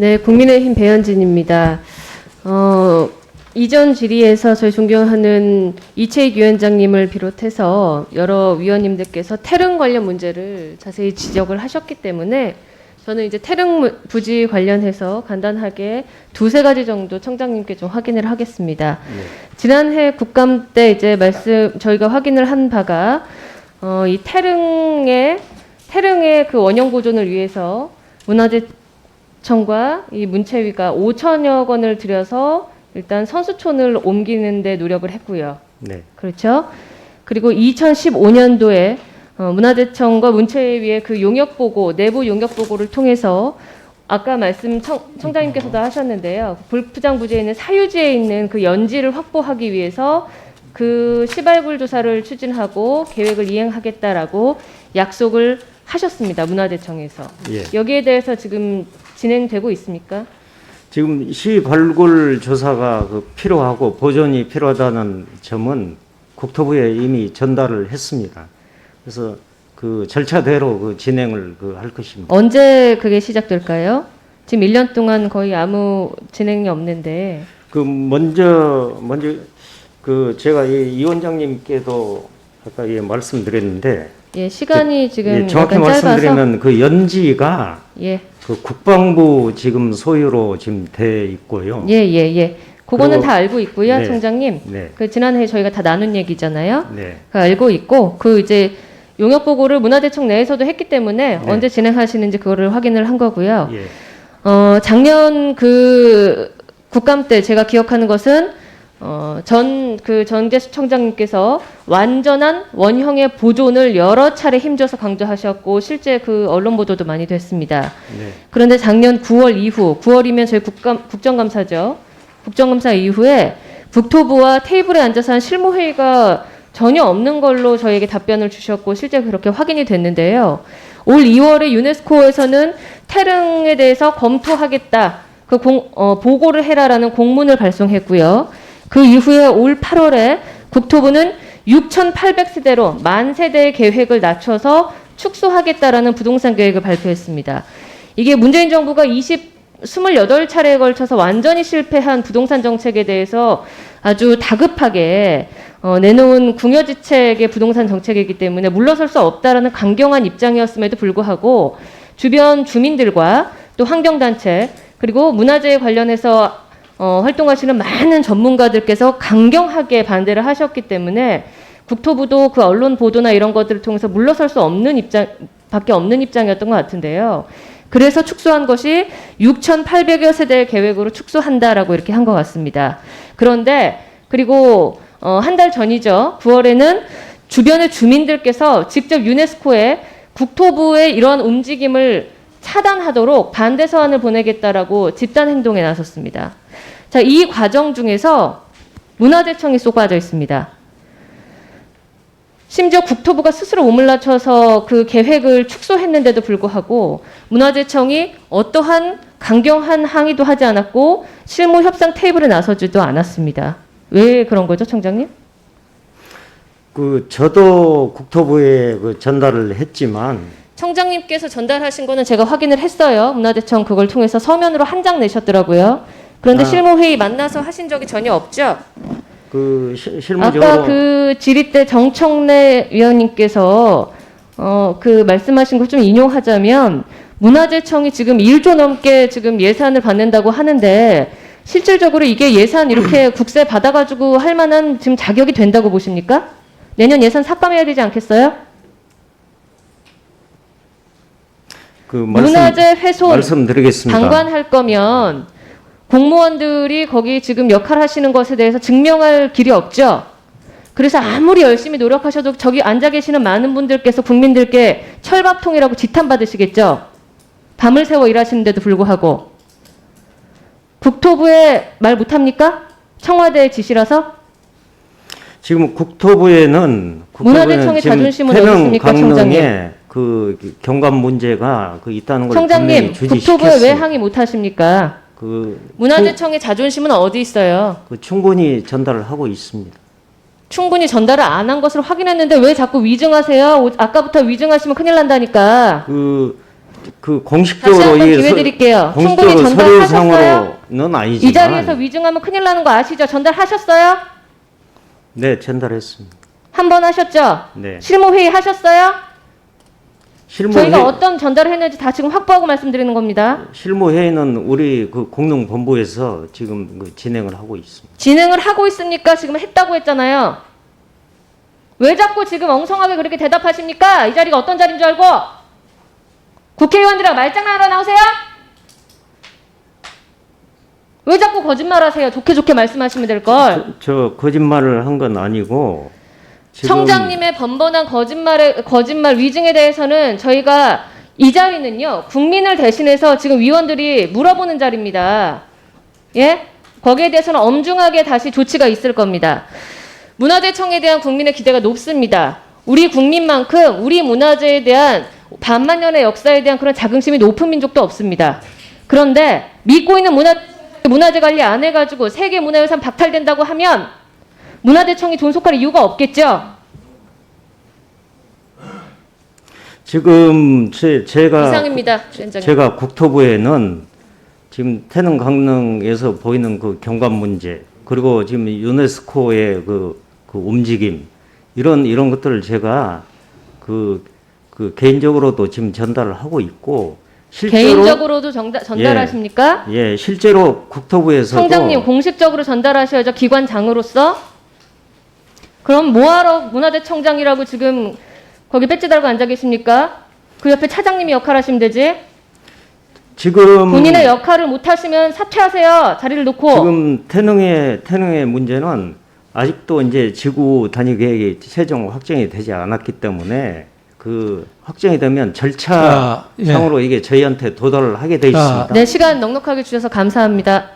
네, 국민의힘 배현진입니다. 어, 이전 질의에서 저희 존경하는 이채익 위원장님을 비롯해서 여러 위원님들께서 태릉 관련 문제를 자세히 지적을 하셨기 때문에 저는 이제 태릉 무- 부지 관련해서 간단하게 두세 가지 정도 청장님께 좀 확인을 하겠습니다. 지난해 국감 때 이제 말씀 저희가 확인을 한 바가 어, 이 태릉의 태릉의 그 원형 보존을 위해서 문화재 청과 이 문체위가 5천여 원을 들여서 일단 선수촌을 옮기는데 노력을 했고요. 네. 그렇죠? 그리고 2015년도에 어, 문화재청과 문체위의 그 용역 보고 내부 용역 보고를 통해서 아까 말씀 청, 청장님께서도 하셨는데요. 골프장 부지에 있는 사유지에 있는 그 연지를 확보하기 위해서 그 시발굴 조사를 추진하고 계획을 이행하겠다라고 약속을 하셨습니다. 문화재청에서. 예. 여기에 대해서 지금 진행되고 있습니까? 지금 시 발굴 조사가 그 필요하고 보존이 필요하다는 점은 국토부에 이미 전달을 했습니다. 그래서 그 절차대로 그 진행을 그 할 것입니다. 언제 그게 시작될까요? 지금 1년 동안 거의 아무 진행이 없는데 그 먼저 먼저 그 제가 이 위원장님께도 아까 예 말씀드렸는데 예, 시간이 지금 예, 정확히 약간 짧아서 말씀드리면 그 연지가 예, 그 국방부 지금 소유로 지금 돼 있고요. 예, 예, 예. 그거는 그리고- 다 알고 있고요, 네. 청장님. 네. 그 지난해 저희가 다 나눈 얘기잖아요. 네. 그 알고 있고 그 이제 용역 보고를 문화대청 내에서도 했기 때문에 네. 언제 진행하시는지 그거를 확인을 한 거고요. 예. 어, 작년 그 국감 때 제가 기억하는 것은 어, 전, 그 전재수 청장님께서 완전한 원형의 보존을 여러 차례 힘줘서 강조하셨고, 실제 그 언론 보도도 많이 됐습니다. 네. 그런데 작년 9월 이후, 9월이면 저희 국감, 국정감사죠. 국정감사 이후에 국토부와 테이블에 앉아서 한 실무회의가 전혀 없는 걸로 저희에게 답변을 주셨고, 실제 그렇게 확인이 됐는데요. 올 2월에 유네스코에서는 태릉에 대해서 검토하겠다. 그 공, 어, 보고를 해라라는 공문을 발송했고요. 그 이후에 올 8월에 국토부는 6,800세대로 만 세대의 계획을 낮춰서 축소하겠다라는 부동산 계획을 발표했습니다. 이게 문재인 정부가 20, 28차례에 걸쳐서 완전히 실패한 부동산 정책에 대해서 아주 다급하게 어, 내놓은 궁여지책의 부동산 정책이기 때문에 물러설 수 없다라는 강경한 입장이었음에도 불구하고 주변 주민들과 또 환경단체 그리고 문화재에 관련해서 어, 활동하시는 많은 전문가들께서 강경하게 반대를 하셨기 때문에 국토부도 그 언론 보도나 이런 것들을 통해서 물러설 수 없는 입장 밖에 없는 입장이었던 것 같은데요. 그래서 축소한 것이 6,800여 세대의 계획으로 축소한다라고 이렇게 한 것 같습니다. 그런데 그리고 어, 한 달 전이죠. 9월에는 주변의 주민들께서 직접 유네스코에 국토부의 이러한 움직임을 차단하도록 반대 서한을 보내겠다라고 집단 행동에 나섰습니다. 자, 이 과정 중에서 문화재청이 쏘아져 있습니다. 심지어 국토부가 스스로 낮춰서 그 계획을 축소했는데도 불구하고 문화재청이 어떠한 강경한 항의도 하지 않았고 실무 협상 테이블에 나서지도 않았습니다. 왜 그런 거죠, 청장님? 그 저도 국토부에 그 전달을 했지만 청장님께서 전달하신 거는 제가 확인을 했어요. 문화재청 그걸 통해서 서면으로 한 장 내셨더라고요. 그런데 아. 실무회의 만나서 하신 적이 전혀 없죠? 그 시- 실무적으로 아까 그 질의 때 정청래 위원님께서 어, 그 말씀하신 걸 좀 인용하자면 문화재청이 지금 1조 넘게 지금 예산을 받는다고 하는데 실질적으로 이게 예산 이렇게 국세 받아가지고 할 만한 지금 자격이 된다고 보십니까? 내년 예산 삭감해야 되지 않겠어요? 그 말씀, 문화재 훼손 말씀드리겠습니다. 방관할 거면 공무원들이 거기 지금 역할 하시는 것에 대해서 증명할 길이 없죠. 그래서 아무리 열심히 노력하셔도 저기 앉아 계시는 많은 분들께서 국민들께 철밥통이라고 지탄받으시겠죠. 밤을 새워 일하시는데도 불구하고 국토부에 말 못합니까? 청와대의 지시라서 지금 국토부에는 문화재청의 지금 자존심은 어디 있습니까, 청장님? 그 경관 문제가 그 있다는 걸 청장님 분명히 국토부에 왜 주지시켰어요. 항의 못 하십니까? 그, 문화재청의 자존심은 어디 있어요? 충- 그 충분히 전달을 하고 있습니다. 충분히 전달을 안 한 것으로 확인했는데 왜 자꾸 위증하세요? 오- 아까부터 위증하시면 큰일 난다니까. 그그 다시 공식적으로 한번 이게 기회 서- 드릴게요. 충분히 공식적으로 전달하셨어요? 서류상으로는 아니지만 이 자리에서 위증하면 큰일 나는 거 아시죠? 전달하셨어요? 네 전달했습니다. 한 번 하셨죠? 네 실무 회의 하셨어요? 실무 저희가 회 어떤 전달을 했는지 다 지금 확보하고 말씀드리는 겁니다. 실무 회의는 우리 그 공릉본부에서 지금 그 진행을 하고 있습니다. 진행을 하고 있으니까 지금 했다고 했잖아요. 왜 자꾸 지금 엉성하게 그렇게 대답하십니까? 이 자리가 어떤 자리인 줄 알고? 국회의원들이랑 말장난하러 나오세요? 왜 자꾸 거짓말 하세요? 좋게 좋게 말씀하시면 될 걸. 저, 저 거짓말을 한 건 아니고 청장님의 번번한 거짓말에 거짓말 위증에 대해서는 저희가 이 자리는요 국민을 대신해서 지금 위원들이 물어보는 자리입니다. 예? 거기에 대해서는 엄중하게 다시 조치가 있을 겁니다. 문화재청에 대한 국민의 기대가 높습니다. 우리 국민만큼 우리 문화재에 대한 반만 년의 역사에 대한 그런 자긍심이 높은 민족도 없습니다. 그런데 믿고 있는 문화 문화재 관리 안 해가지고 세계 문화유산 박탈된다고 하면 문화재청이 존속할 이유가 없겠죠. 지금 제, 제가 이상입니다, 위원장님. 제가 국토부에는 지금 태릉 강릉에서 보이는 그 경관 문제 그리고 지금 유네스코의 그, 그 움직임 이런 이런 것들을 제가 그, 그 개인적으로도 지금 전달을 하고 있고 실제로 개인적으로도 정다, 전달하십니까? 예 실제로 국토부에서도 청장님 공식적으로 전달하셔야죠. 기관장으로서. 그럼 뭐하러 문화재청장이라고 지금 거기 배지 달고 앉아 계십니까? 그 옆에 차장님이 역할 하시면 되지. 지금 본인의 역할을 못 하시면 사퇴하세요. 자리를 놓고. 지금 태릉의 태릉의 문제는 아직도 이제 지구 단위 계획이 최종 확정이 되지 않았기 때문에 그 확정이 되면 자, 절차상으로 예. 이게 저희한테 도달을 하게 돼 자, 있습니다. 네, 시간 넉넉하게 주셔서 감사합니다.